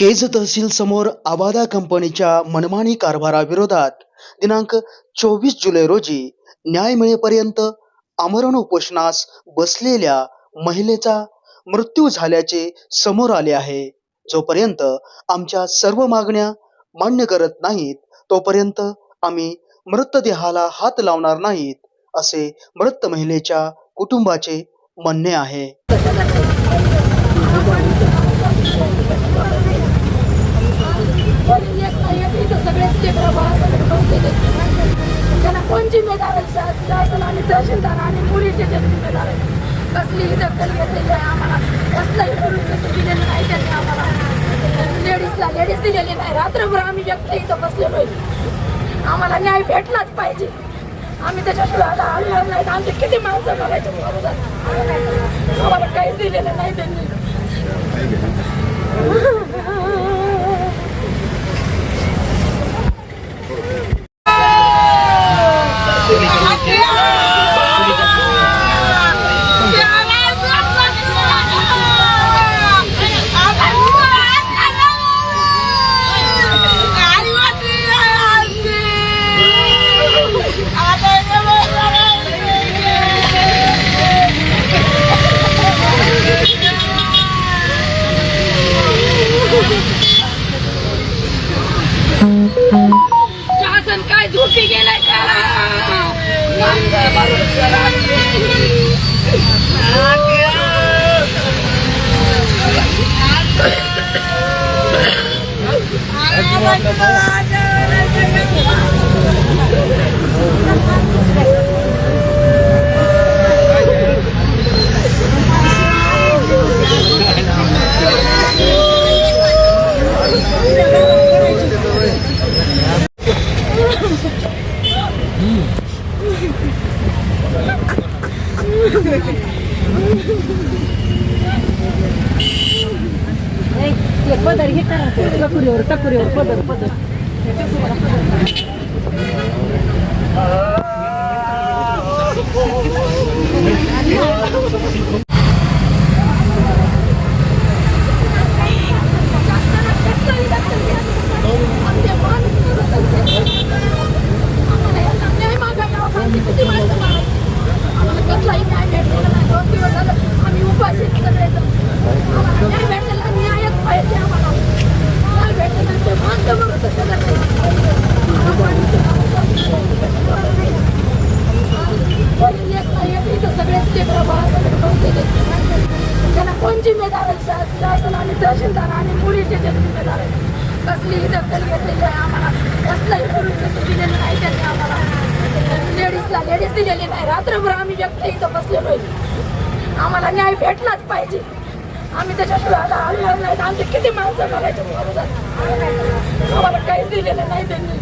केज तहसील समोर आवादा कंपनीच्या मनमानी कारभाराविरोधात दिनांक चोवीस जुलै रोजी न्याय मिळेपर्यंत आमरण उपोषणास बसलेल्या महिलेचा मृत्यू झाल्याचे समोर आले आहे. जोपर्यंत आमच्या सर्व मागण्या मान्य करत नाहीत तोपर्यंत आम्ही मृतदेहाला हात लावणार नाहीत असे मृत महिलेच्या कुटुंबाचे म्हणणे आहे. जिम्मेदार आहे? शासन आणि तहसीलदार आणि मुलीचे जे जिम्मेदार आहे कसलीही दखल घेतलेली आहे आम्हाला? कसलाही पोलीस दिलेलं नाही त्यांनी आम्हाला. लेडीजला लेडीज दिलेली नाही. रात्रभर आम्ही व्यक्त इथं बसलेलो आहे. आम्हाला न्याय भेटलाच पाहिजे. आम्ही त्याच्याशिवाय आता हलणार नाहीत. आमचे किती माणसं बघायचे बरोबर आम्हाला काहीच दिलेलं नाही त्यांनी. Aduh, aduh, aduh. माणसं मरून टकुरीवर टकुरीवर पदर पदर कसलाही जिम्मेदार आहे शासन आणि तहसीलदार आणि पोलीसचे जे जिम्मेदार आहे कसलीही दखल घेतलेली आहे आम्हाला कसलाही पोलीस दिलेलं नाही त्यांनी आम्हाला लेडीजला लेडीज दिलेली नाही रात्रभर आम्ही व्यक्त इथं बसलेलो आहे आम्हाला न्याय भेटलाच पाहिजे आम्ही त्याच्याशिवाय आता हलणार नाहीत आमचे किती माणसं बघायचे? बरोबर आम्हाला काहीच दिलेलं नाही त्यांनी.